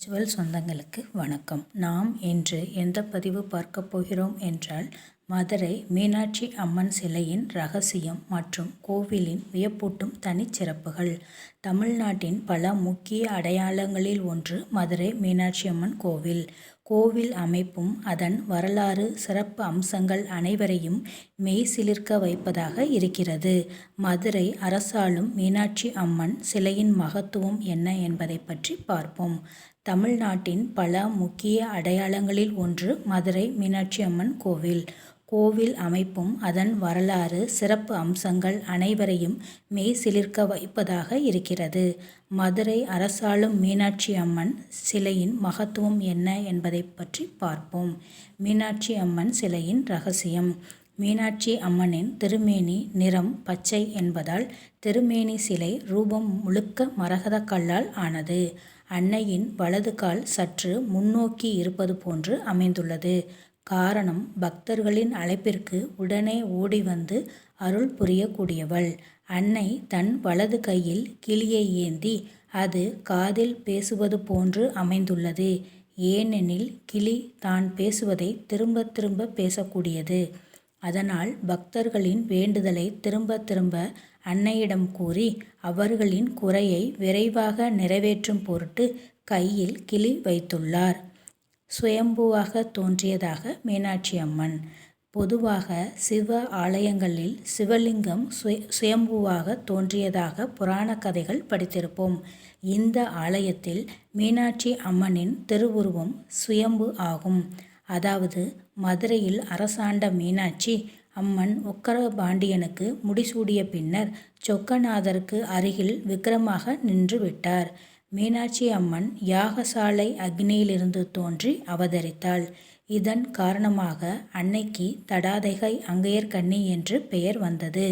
Virtual சொந்தங்களுக்கு வணக்கம். நாம் இன்று எந்த பதிவு பார்க்க போகிறோம் என்றால் மதுரை மீனாட்சி அம்மன் சிலையின் ரகசியம் மற்றும் கோவிலின் வியப்பூட்டும் தனிச்சிறப்புகள் தமிழ்நாட்டின் பல முக்கிய அடையாளங்களில் ஒன்று மதுரை மீனாட்சி அம்மன் கோவில். கோவில் அமைப்பும் அதன் வரலாறு சிறப்பு அம்சங்கள் அனைவரையும் மெய்சிலிர்க்க வைப்பதாக இருக்கிறது. மதுரை அரசாளும் மீனாட்சி அம்மன் சிலையின் மகத்துவம் என்ன என்பதை பற்றி பார்ப்போம். தமிழ்நாட்டின் பல முக்கிய அடையாளங்களில் ஒன்று மதுரை மீனாட்சி அம்மன் கோவில். கோவில் அமைப்பும் அதன் வரலாறு சிறப்பு அம்சங்கள் அனைவரையும் மெய் சிலிர்க்க வைப்பதாக இருக்கிறது. மதுரை அரசாளும் மீனாட்சி அம்மன் சிலையின் மகத்துவம் என்ன என்பதை பற்றி பார்ப்போம். மீனாட்சி அம்மன் சிலையின் ரகசியம். மீனாட்சி அம்மனின் திருமேனி நிறம் பச்சை என்பதால் திருமேனி சிலை ரூபம் முழுக்க மரகத கல்லால் ஆனது. அன்னையின் வலது கால் சற்று முன்னோக்கி இருப்பது போன்று அமைந்துள்ளது. காரணம் பக்தர்களின் அழைப்பிற்கு உடனே ஓடி வந்து அருள் புரியக்கூடியவள். அன்னை தன் வலது கையில் கிளியை ஏந்தி அது காதில் பேசுவது போன்று அமைந்துள்ளது. ஏனெனில் கிளி தான் பேசுவதை திரும்ப திரும்ப பேசக்கூடியது. அதனால் பக்தர்களின் வேண்டுதலை திரும்ப திரும்ப அன்னையிடம் கூறி அவர்களின் குறையை விரைவாக நிறைவேற்றும் பொருட்டு கையில் கிளி வைத்துள்ளார். சுயம்புவாக தோன்றியதாக மீனாட்சி அம்மன். பொதுவாக சிவ ஆலயங்களில் சிவலிங்கம் சுய சுயம்புவாக தோன்றியதாக புராண கதைகள் படித்திருப்போம். இந்த ஆலயத்தில் மீனாட்சி அம்மனின் திருவுருவம் சுயம்பு ஆகும். அதாவது மதுரையில் அரசாண்ட மீனாட்சி அம்மன் உக்கரபாண்டியனுக்கு முடிசூடிய பின்னர் சொக்கநாதருக்கு அருகில் விக்கிரமாக நின்று விட்டார். மீனாட்சி அம்மன் யாகசாலை அக்னியிலிருந்து தோன்றி அவதரித்தாள். இதன் காரணமாக அன்னைக்கு தடாதைகை அங்கையர்கண்ணி என்று பெயர் வந்தது.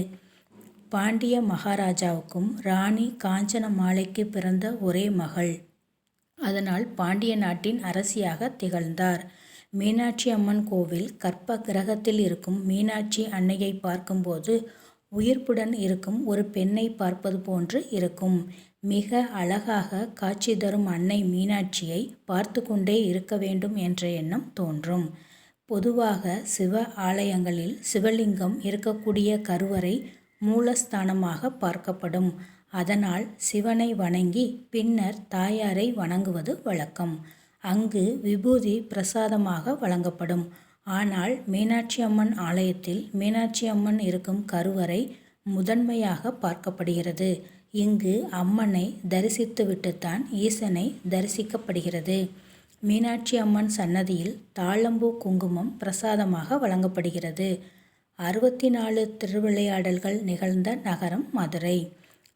பாண்டிய மகாராஜாவுக்கும் ராணி காஞ்சன மாலைக்கு பிறந்த ஒரே மகள். அதனால் பாண்டிய நாட்டின் அரசியாக திகழ்ந்தார். மீனாட்சி அம்மன் கோவில் கற்ப கிரகத்தில் இருக்கும் மீனாட்சி அன்னையை பார்க்கும்போது உயிர்ப்புடன் இருக்கும் ஒரு பெண்ணை பார்ப்பது போன்று இருக்கும். மிக அழகாக காட்சி தரும் அன்னை மீனாட்சியை பார்த்து கொண்டே இருக்க வேண்டும் என்ற எண்ணம் தோன்றும். பொதுவாக சிவ ஆலயங்களில் சிவலிங்கம் இருக்கக்கூடிய கருவறை மூலஸ்தானமாக பார்க்கப்படும். அதனால் சிவனை வணங்கி பின்னர் தாயாரை வணங்குவது வழக்கம். அங்கு விபூதி பிரசாதமாக வழங்கப்படும். ஆனால் மீனாட்சி அம்மன் ஆலயத்தில் மீனாட்சி அம்மன் இருக்கும் கருவறை முதன்மையாக பார்க்கப்படுகிறது. இங்கு அம்மனை தரிசித்துவிட்டுத்தான் ஈசனை தரிசிக்கப்படுகிறது. மீனாட்சி அம்மன் சன்னதியில் தாளம்பூ குங்குமம் பிரசாதமாக வழங்கப்படுகிறது. அறுபத்தி நாலு திருவிளையாடல்கள் நிகழ்ந்த நகரம் மதுரை.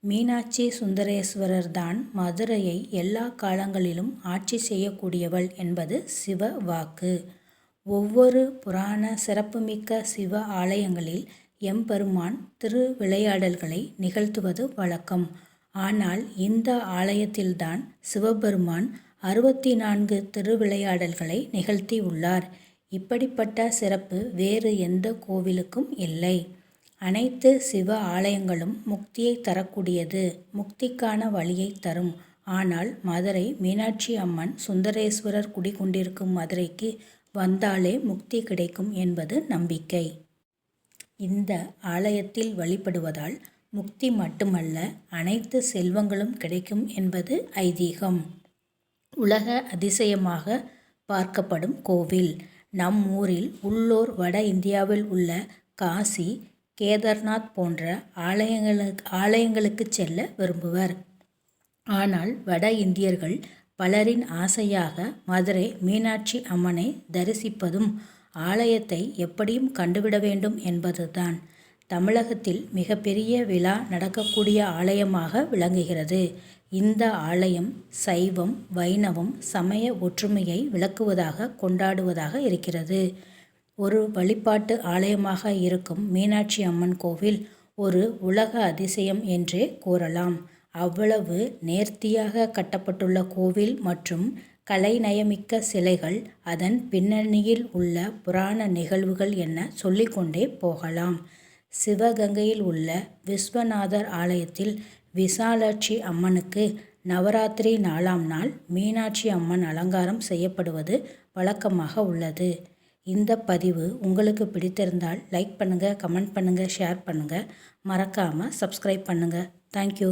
மீனாட்சி சுந்தரேஸ்வரர் தான் மதுரையை எல்லா காலங்களிலும் ஆட்சி செய்யக்கூடியவள் என்பது சிவ வாக்கு. ஒவ்வொரு புராண சிறப்புமிக்க சிவ ஆலயங்களில் எம்பெருமான் திருவிளையாடல்களை நிகழ்த்துவது வழக்கம். ஆனால் இந்த ஆலயத்தில்தான் சிவபெருமான் அறுபத்தி நான்கு திருவிளையாடல்களை நிகழ்த்தி உள்ளார். இப்படிப்பட்ட சிறப்பு வேறு எந்த கோவிலுக்கும் இல்லை. அனைத்து சிவ ஆலயங்களும் முக்தியை தரக்கூடியது முக்திக்கான வழியை தரும். ஆனால் மதுரை மீனாட்சி அம்மன் சுந்தரேஸ்வரர் குடிகொண்டிருக்கும் மதுரைக்கு வந்தாலே முக்தி கிடைக்கும் என்பது நம்பிக்கை. இந்த ஆலயத்தில் வழிபடுவதால் முக்தி மட்டுமல்ல அனைத்து செல்வங்களும் கிடைக்கும் என்பது ஐதீகம். உலக அதிசயமாக பார்க்கப்படும் கோவில். நம் ஊரில் உள்ளூர் வட இந்தியாவில் உள்ள காசி கேதார்நாத் போன்ற ஆலயங்களுக்கு ஆலயங்களுக்கு செல்ல விரும்புவர். ஆனால் வட இந்தியர்கள் பலரின் ஆசையாக மதுரை மீனாட்சி அம்மனை தரிசிப்பதும் ஆலயத்தை எப்படியும் கண்டுவிட வேண்டும் என்பதுதான். தமிழகத்தில் மிகப்பெரிய விழா நடக்கக்கூடிய ஆலயமாக விளங்குகிறது. இந்த ஆலயம் சைவம் வைணவம் சமய ஒற்றுமையை விளக்குவதாக கொண்டாடுவதாக இருக்கிறது. ஒரு வழிபாட்டு ஆலயமாக இருக்கும் மீனாட்சி அம்மன் கோவில் ஒரு உலக அதிசயம் என்றே கூறலாம். அவ்வளவு நேர்த்தியாக கட்டப்பட்டுள்ள கோவில் மற்றும் கலைநயமிக்க சிலைகள் அதன் பின்னணியில் உள்ள புராண நிகழ்வுகள் என சொல்லிக்கொண்டே போகலாம். சிவகங்கையில் உள்ள விஸ்வநாதர் ஆலயத்தில் விசாலாட்சி அம்மனுக்கு நவராத்திரி நாலாம் நாள் மீனாட்சி அம்மன் அலங்காரம் செய்யப்படுவது வழக்கமாக உள்ளது. இந்த பதிவு உங்களுக்கு பிடித்திருந்தால் லைக் பண்ணுங்கள் கமெண்ட் பண்ணுங்கள் ஷேர் பண்ணுங்கள் மறக்காமல் சப்ஸ்கிரைப் பண்ணுங்கள் தேங்க்யூ.